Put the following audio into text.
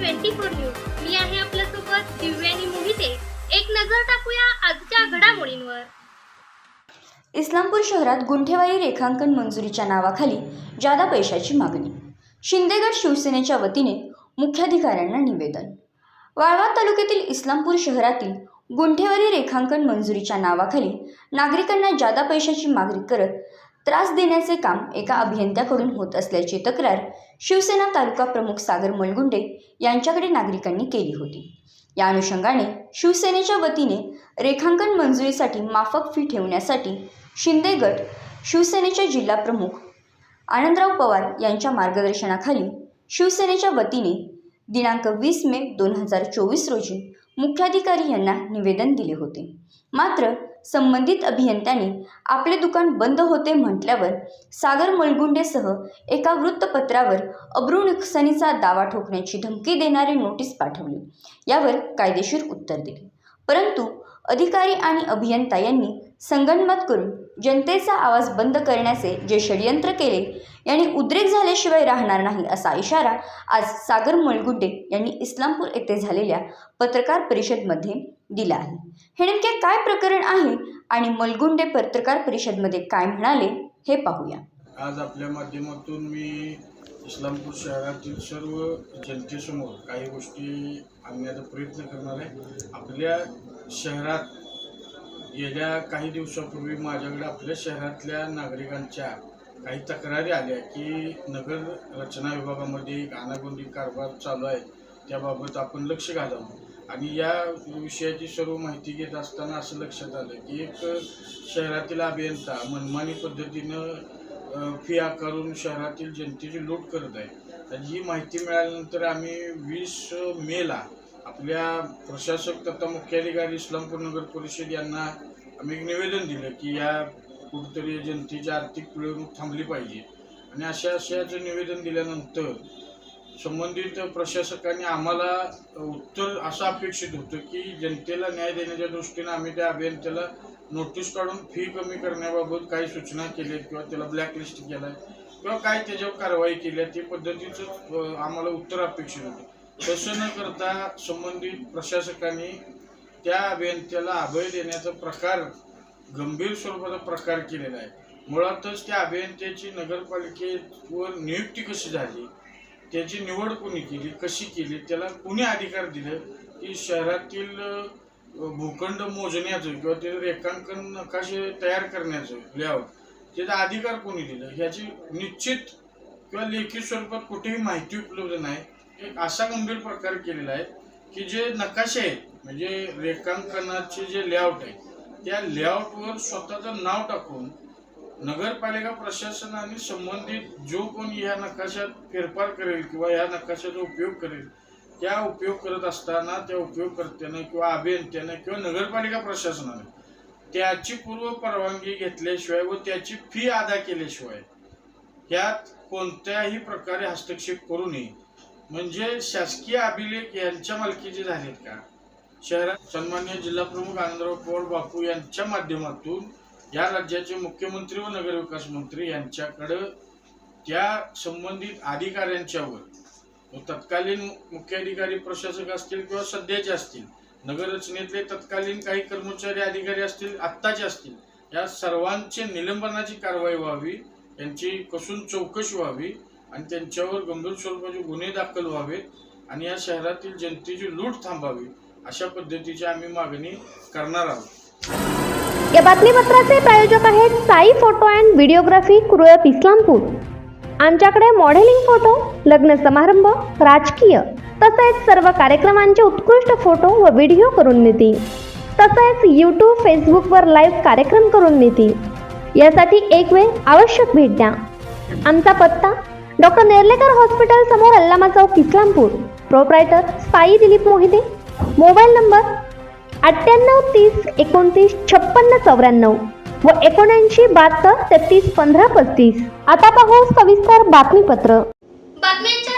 Twenty four news. मी आहे आपल्यासोबत दिव्यानी मोहिते. एक नजर टाकूया आजच्या घडामोडींवर. इस्लामपूर शहरात गुंठेवारी रेखांकन मंजुरीच्या नावाखाली जादा पैशाची मागणी. शिंदेगड शिवसेनेच्या वतीने मुख्याधिकाऱ्यांना निवेदन. वाळवा तालुक्यातील इस्लामपूर शहरातील गुंठेवारी रेखांकन मंजुरीच्या नावाखाली नागरिकांना जादा पैशाची मागणी करत त्रास देण्याचे काम एका अभियंत्याकडून होत असल्याची तक्रार शिवसेना तालुका प्रमुख सागर मलगुंडे यांच्याकडे नागरिकांनी केली होती. या अनुषंगाने शिवसेनेच्या वतीने रेखांकन मंजुरीसाठी माफक फी ठेवण्यासाठी शिंदे गट शिवसेनेच्या जिल्हा प्रमुख आनंदराव पवार यांच्या मार्गदर्शनाखाली शिवसेनेच्या वतीने दिनांक वीस मे दोन हजार चोवीस रोजी मुख्याधिकारी यांना निवेदन दिले होते. मात्र संबंधित अभियंत्यांनी आपले दुकान बंद होते म्हटल्यावर सागर मलगुंडेसह एका वृत्तपत्रावर अब्रू नुकसानीचा दावा ठोकण्याची धमकी देणारे नोटीस पाठवली. यावर कायदेशीर उत्तर दिले. परंतु अधिकारी आणि अभियंता यांनी संगणमत करून जनतेचा आवाज बंद करण्याचे जे षडयंत्र केले यांनी उद्रेक झाल्याशिवाय राहणार नाही असा इशारा आज सागर मलगुड्डे यांनी इस्लामपूर येथे झालेल्या पत्रकार परिषदमध्ये दिला आहे. हे नेमके काय प्रकरण आहे आणि मलगुंडे पत्रकार परिषदमध्ये काय म्हणाले हे पाहूया. आज आपल्या माध्यमातून मी इस्लामपूर शहरातील सर्व जनतेसमोर काही गोष्टी आणण्याचा प्रयत्न करणार आहे. आपल्या शहरात गेल्या काही दिवसापूर्वी माझ्याकडे आपल्या शहरातल्या नागरिकांच्या काही तक्रारी आल्या की नगर रचना विभागामध्ये एक अनागोंदी कारभार चालू आहे. त्याबाबत आपण लक्ष घालावं. आणि या विषयाची सर्व माहिती घेत असताना असं लक्षात आलं की एक शहरातील अभियंता मनमानी पद्धतीनं फी आकारून शहरातील जनतेची लूट करत आहे. ही माहिती मिळाल्यानंतर आम्ही वीस मेला आपल्या प्रशासक तथा मुख्याधिकारी इस्लामपूर नगर परिषद यांना आम्ही एक निवेदन दिलं की या कुठेतरी जनतेची आर्थिक पिळवणूक थांबली पाहिजे. आणि अशा अशाचं निवेदन दिल्यानंतर संबंधित प्रशासकांनी आम्हाला उत्तर असं अपेक्षित होतं की जनतेला न्याय देण्याच्या दृष्टीनं आम्ही त्या अभियंत्याला नोटीस काढून फी कमी करण्याबाबत काही सूचना केल्या किंवा त्याला ब्लॅकलिस्ट केलं किंवा काय त्याच्यावर कारवाई केली आहे ते पद्धतीचं आम्हाला उत्तर अपेक्षित होतं. तसं न करता संबंधित प्रशासकांनी त्या अभियंत्याला अभय देण्याचा प्रकार गंभीर स्वरूपाचा प्रकार केलेला आहे. मुळातच त्या अभियंत्याची नगरपालिकेवर नियुक्ती कशी झाली त्याची निवड कोणी केली कशी केली त्याला कुणी अधिकार दिले की शहरातील भूखंड मोजण्याचं किंवा ते रेखांकन नकाशे तयार करण्याचं लेआउट त्याचा अधिकार कोणी दिला? ह्याची निश्चित किंवा लेखी स्वरूपात कुठेही माहिती उपलब्ध नाही. एक असा गंभीर प्रकार केलेला आहे की जे नकाशे आहेत म्हणजे रेखांकनाचे जे लेआउट आहे त्या लेआउटवर स्वतःचं नाव टाकून नगरपालिका प्रशासनाने संबंधित जो कोणी या नकाशात फेरफार करेल किंवा या नकाशाचा उपयोग करेल त्या उपयोग करत असताना त्या उपयोगकर्त्याने किंवा अभियंत्याने किंवा नगरपालिका प्रशासनाने त्याची पूर्व परवानगी घेतल्याशिवाय व त्याची फी अदा केल्याशिवाय यात कोणत्याही प्रकारे हस्तक्षेप करू नये. म्हणजे शासकीय अभिलेख यांच्या मालकीचे झालेत का? शहरात सन्मान्य जिल्हाप्रमुख आनंदराव पवार बापू यांच्या माध्यमातून या राज्याचे मुख्यमंत्री व नगरविकास मंत्री यांच्याकडं त्या संबंधित अधिकाऱ्यांच्यावर तत्कालीन मुख्याधिकारी प्रशासक असतील किंवा सध्याचे असतील नगररचनेतले तत्कालीन काही कर्मचारी अधिकारी असतील आत्ताचे असतील या सर्वांचे निलंबनाची कारवाई व्हावी यांची कसून चौकशी व्हावी आणि त्यांच्यावर गंभीर स्वरूपाचे गुन्हे दाखल व्हावेत आणि या शहरातील जनतेची लूट थांबावी अशा पद्धतीची आम्ही मागणी करणार आहोत. या बातमीपत्राचे प्रायोजक आहेत Sai photo and videography Kurlap Islampur. आमच्याकडे मॉडेलिंग फोटो लग्न समारंभ राजकीय तसेच सर्व कार्यक्रमांचे उत्कृष्ट फोटो व व्हिडिओ करून मिळतील तसेच यूट्यूब फेसबुकवर लाईव्ह कार्यक्रम करून मिळतील यासाठी एक वेळ आवश्यक भेट द्या. आमचा पत्ता डॉक्टर नेर्लेकर हॉस्पिटल समोर अल्लामा चौक Islampur. Proprietor Sai Dilip Mohite. Mobile number अठ्ठ्याण्णव तीस एकोणतीस छप्पन्न चौऱ्याण्णव व एकोणऐंशी बहात्तर तेहतीस पंधरा पस्तीस. आता पाहू सविस्तर बातमीपत्र. बातम्यांच्या